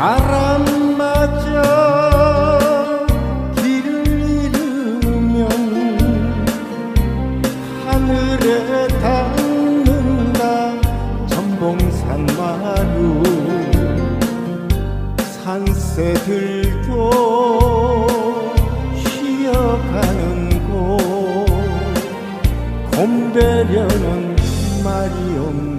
바람 맞아 길을 잃으면 하늘에 닿는다. 전봉산 마루 산새들도 쉬어가는 곳. 곰배려는 말이 없는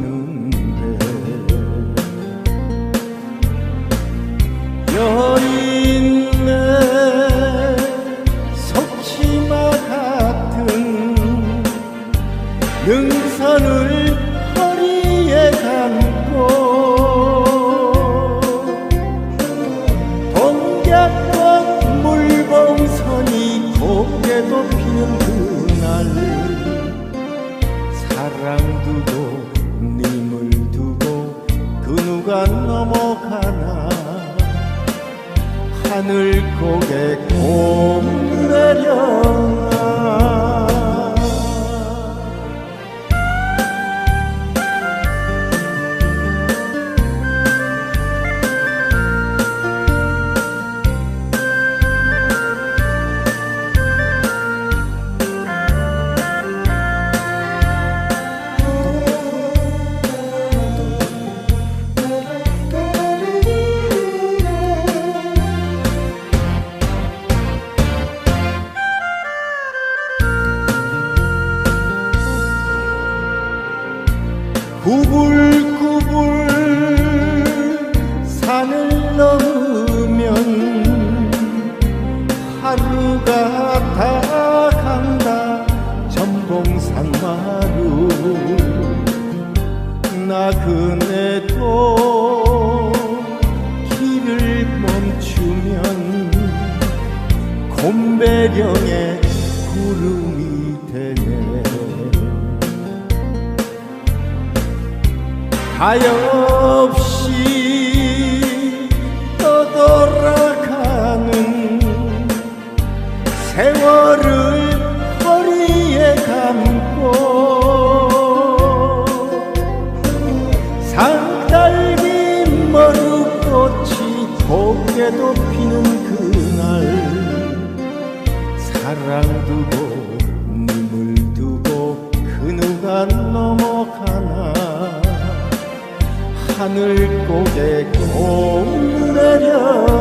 사랑 두고 님을 두고 그 누가 넘어가나? 하늘 고개 곰 내려나 구불구불 산을 넘으면 하루가 다 간다. 전봉산 마루. 나그네도 길을 멈추면 곰배령에 구름이 되네 하염없이 떠돌아가는 세월을 허리에 감고 산딸기 머루꽃이 곱게도 피는 그날 사랑 두고 님을 두고 그 누가 넘어가나 하늘 고개 곰 내려라